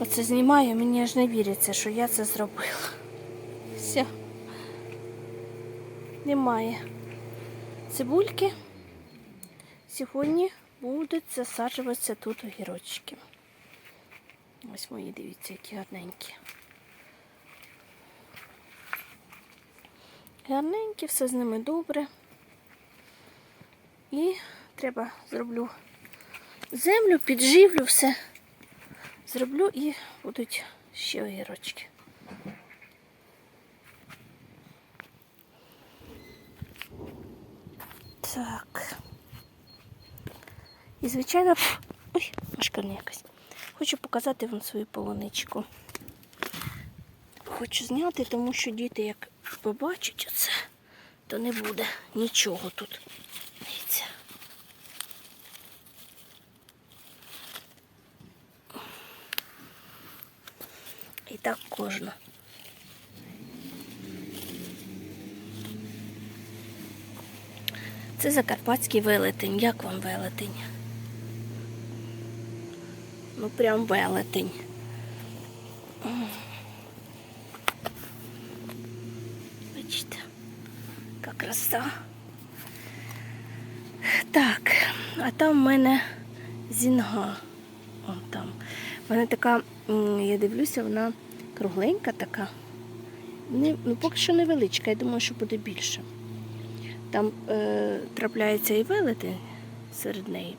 Оце знімаю, мені аж не віриться, що я це зробила. Все. Немає цибульки. Сьогодні будуть засаджуватися тут огірочки. Ось мої, дивіться, які гарненькі. Гарненькі, все з ними добре. І треба зроблю землю, підживлю все. Зроблю і будуть ще огірочки. Так. І, звичайно, ой, машкарня якась. Хочу показати вам свою полуничку. Хочу зняти, тому що діти, як побачать оце, то не буде нічого тут. Дивіться. І так кожна. Це закарпатський велетень. Як вам велетень? Ну прям велетень. Бачите, яка краса. Так, а там в мене зінга. Вон там. Мене така, я дивлюся, вона кругленька така. Не, ну, поки що невеличка, я думаю, що буде більше. Там е, трапляється і велетень серед неї,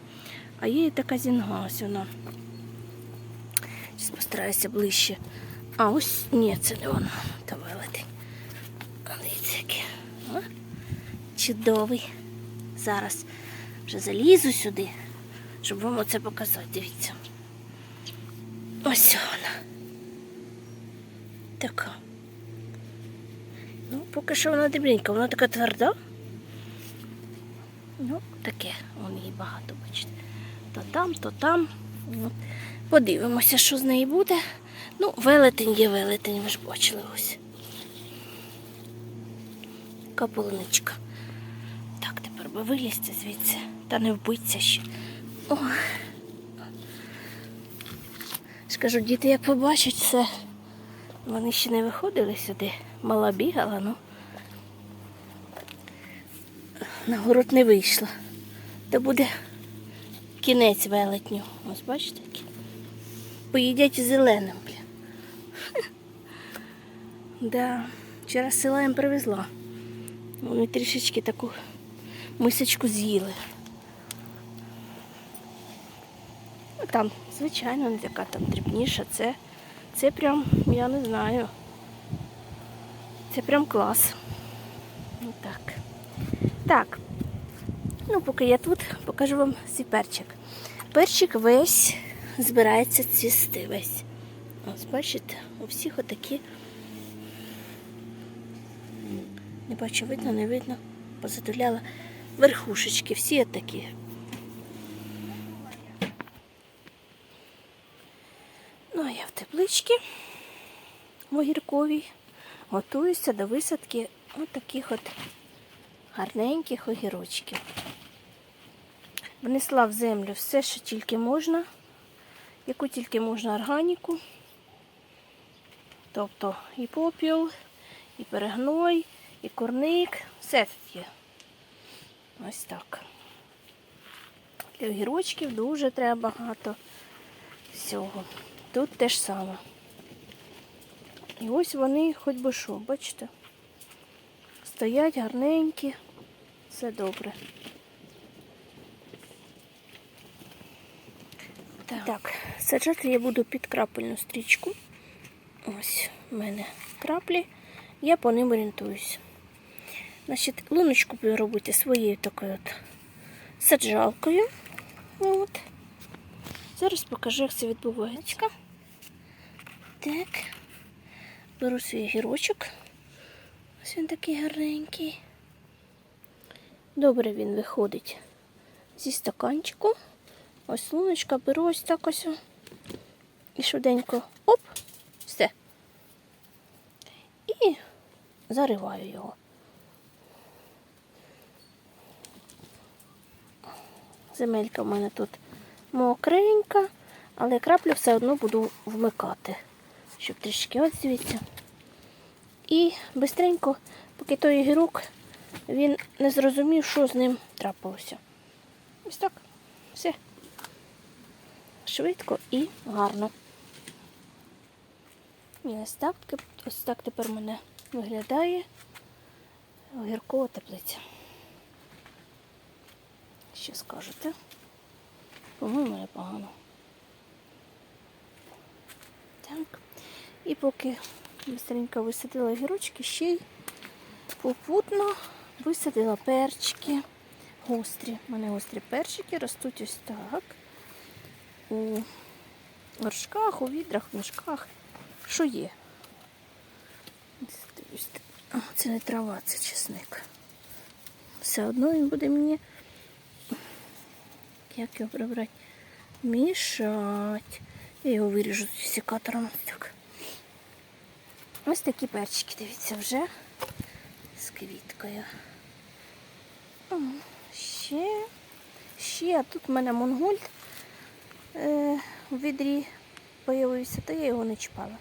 а є і така зінга, ось вона. Зараз постараюся ближче. А, ось ні, це не вона, та велетень. Дивіться, який. Чудовий. Зараз вже залізу сюди, щоб вам оце показати. Дивіться. Ось вона. Така. Ну, поки що вона дрібненька, вона така тверда. Ну, таке, вон її багато, бачите. То там, то там. Подивимося, що з неї буде. Ну, велетень є велетень, ви ж бачили ось. Каполничка. Так, тепер би вилізти звідси, та не вбиться ще. О. Скажу, діти, як побачать це, вони ще не виходили сюди. Мала бігала, ну на город не вийшла. То буде кінець велетню. Ось бачите? Поїдять зеленим. Да, вчора села їм привезла. Вони трішечки таку мисочку з'їли. Ну, Там, звичайно, не така там дрібніша. Це, це прям, я не знаю. Це прям клас. Ну так. Так. Ну, поки я тут, покажу вам свій перчик. Перчик весь збирається цвісти весь. Ось бачите, у всіх отакі. Не бачу, видно, не видно. Позадуляла верхушечки, всі такі. Ну, а я в тепличці в огірковій готуюся до висадки от от гарненьких огірочків. Внесла в землю все, що тільки можна, яку тільки можна органіку. Тобто і попіл, і перегной, і корник, все тут є. Ось так. Для огірочків дуже треба багато всього. Тут те ж саме. І ось вони хоч би що, бачите? Стоять гарненькі, все добре. Так. так, саджати я буду під крапельну стрічку. Ось у мене краплі, я по ним орієнтуюсь. Значить, луночку буду робити своєю такою от саджалкою. От. Зараз покажу, як це відбувається. Так. Беру свій гірочок. Ось він такий гарненький. Добре він виходить зі стаканчику. Ось луночка, беру ось так ось. І швиденько оп, все. І зариваю його. Земелька в мене тут мокренька, Але краплю все одно буду вмикати, щоб трішки от дивіться. І бистренько, поки той огірок, він не зрозумів, що з ним трапилося. Ось так. Все. Швидко і гарно. І ось так, ось так тепер в мене виглядає огіркова теплиця. Що скажете? По-моєму, непогано. Так. І поки быстренько висадила огірочки, ще й попутно висадила перчики гострі. У мене гострі перчики ростуть ось так. У горшках, у відрах, в мішках. Що є? Це не трава, це чесник. Все одно він буде мені. Як його прибрати? Мішать. Я його виріжу секатором. Так. Ось такі перчики, дивіться, вже з квіткою. О, ще, ще, тут в мене монгольд е, в відрі появився, то я його не чіпала.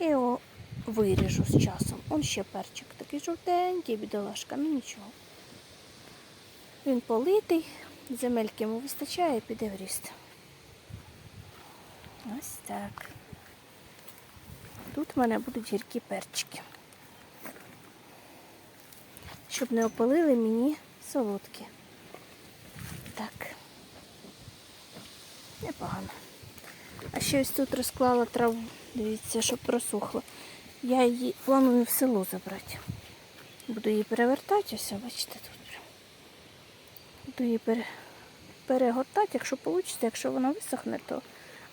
Я його виріжу з часом. Он ще перчик такий жовтенький, бідолашка, ну нічого. Він политий, земельки йому вистачає, піде в ріст. Ось так. Тут в мене будуть гіркі перчики. Щоб не опалили мені солодкі. Так. Непогано. А ще ось тут розклала траву. Дивіться, щоб просохло. Я її планую в село забрати. Буду її перевертати, ось, бачите, тут. Буду її пере... перегортати, якщо вийде, якщо вона висохне, то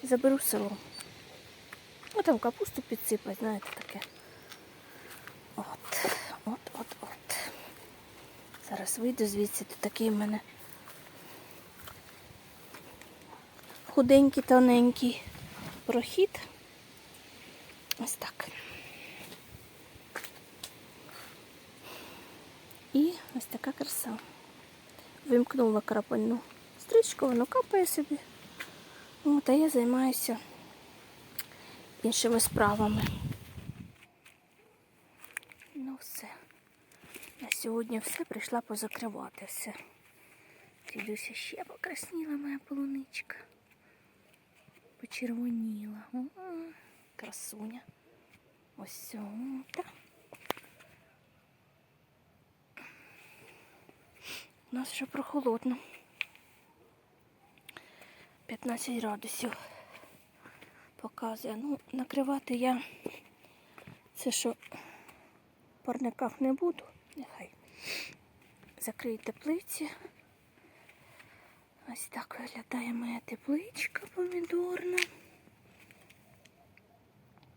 заберу село. Ну там капусту підсипати, знаєте, таке. От, от, от, от. Зараз вийду звідси, тут такий в мене худенький, тоненький прохід. Ось так. І ось така краса. Вимкнула крапельну стрічку, воно капає собі. От, а я займаюся іншими справами. Ну все. На сьогодні все прийшла позакривати все. Дідуся ще покрасніла моя полуничка. Почервоніла. О, красуня. Ось так. У нас вже прохолодно. 15 градусів показує. Ну, накривати я це що в парниках не буду. Нехай закрию теплиці. Ось так виглядає моя тепличка помідорна.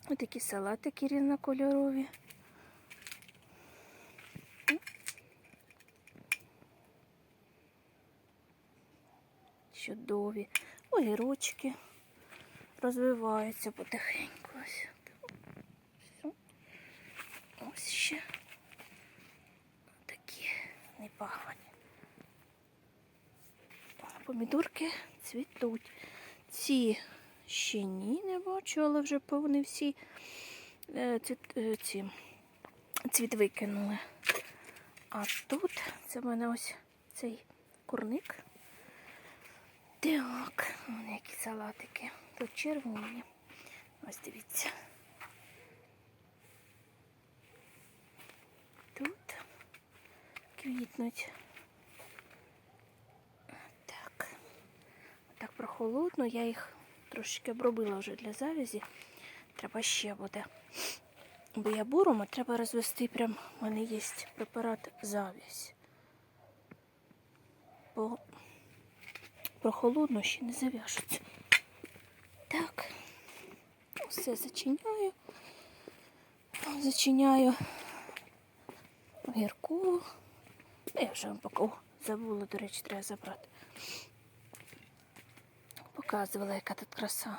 Ось такі салатики різнокольорові. Чудові. Огірочки розвиваються потихеньку. Ось. Ось ще такі непогані. Помідорки цвітуть. Ці ще ні, не бачу, але вже повні всі е, ці, е, ці цвіт викинули. А тут це в мене ось цей курник. Так, вон які салатики. Тут червоні. Ось дивіться. Тут квітнуть. Так. Так прохолодно. Я їх трошки обробила вже для завязі. Треба ще буде. Бо я буром, треба розвести прям, у мене є препарат завязь. Бо прохолодно ще не зав'яжуться. Так, все зачиняю. Зачиняю гірку. Я вже вам поки забула, до речі, треба забрати. Показувала, яка тут краса.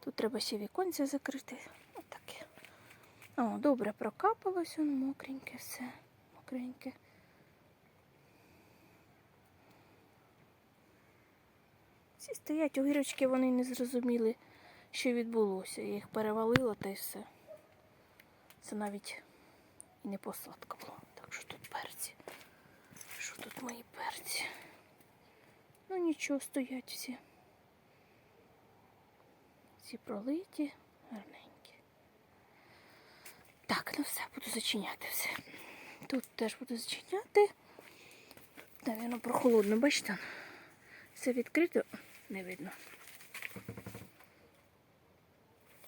Тут треба ще віконця закрити. Отаке. О, добре прокапалось, воно мокреньке все. Мокреньке. Всі стоять огірочки, вони не зрозуміли, що відбулося. Їх перевалила та й все. Це навіть і не посадка була. Так що тут перці? Що тут мої перці? Ну нічого, стоять всі. Всі пролиті, гарненькі. Так, ну все, буду зачиняти все. Тут теж буду зачиняти. Навірно, прохолодно, бачите? Все відкрито, не видно.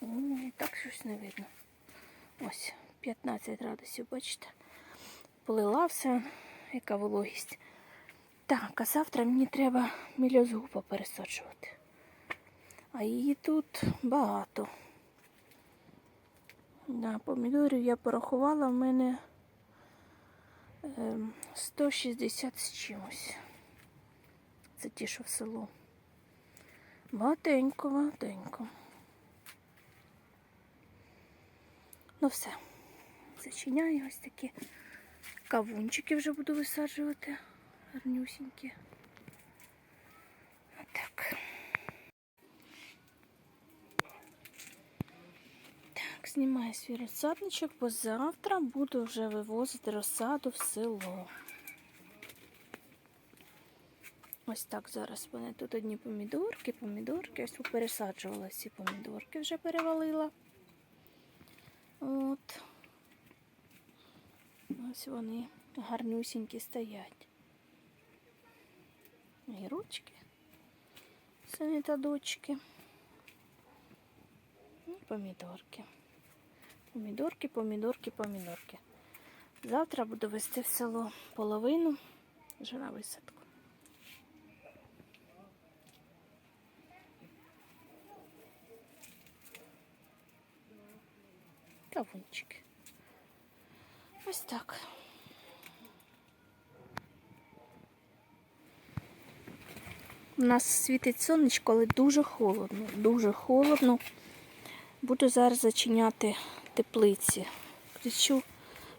Ой, так щось не видно. Ось, 15 градусів, бачите? Полила все, яка вологість. Так, а завтра мені треба мільозгу попересаджувати. А її тут багато. На помідорів я порахувала, в мене ем, 160 з чимось. Це ті, що в село. Багатенько, багатенько. Ну все. Зачиняю ось такі кавунчики вже буду висаджувати. Гарнюсінькі. Так. Так, знімаю свій розсадничок, бо завтра буду вже вивозити розсаду в село. Ось так зараз в мене тут одні помідорки, помідорки. Ось попересаджувала всі помідорки, вже перевалила. От. Ось вони гарнюсінькі стоять. Гірочки, сини та дочки. І помідорки. Помідорки, помідорки, помідорки. Завтра буду вести в село половину вже на висадку. Кавунчики. Ось так. У нас світить сонечко, але дуже холодно. Дуже холодно. Буду зараз зачиняти теплиці. Включу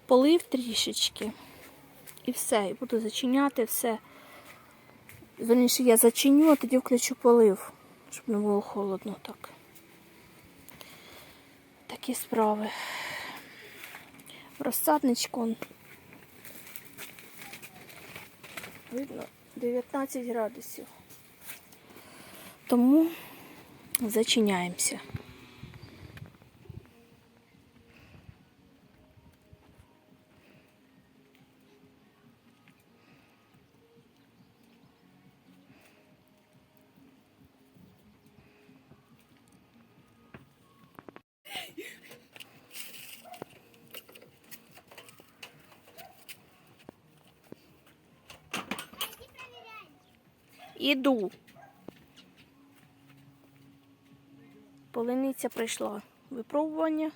полив трішечки. І все. І буду зачиняти все. Верніше я зачиню, а тоді включу полив, щоб не було холодно так. Такі справи. Розсадничку. Видно 19 градусів. Тому зачиняємося. Іду. Полениця прийшла випробування.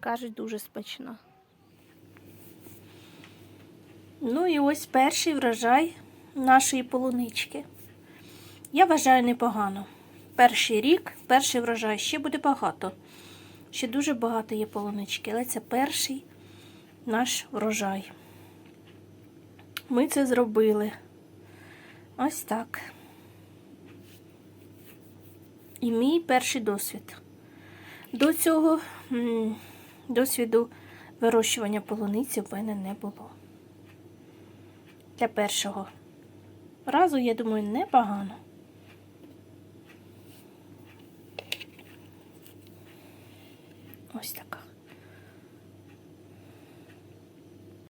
Кажуть, дуже смачна. Ну і ось перший врожай нашої полунички. Я вважаю непогано. Перший рік, перший врожай, ще буде багато. Ще дуже багато є полунички, але це перший наш врожай. Ми це зробили. Ось так. І мій перший досвід. До цього досвіду вирощування полуниці в мене не було. Для першого разу, я думаю, непогано.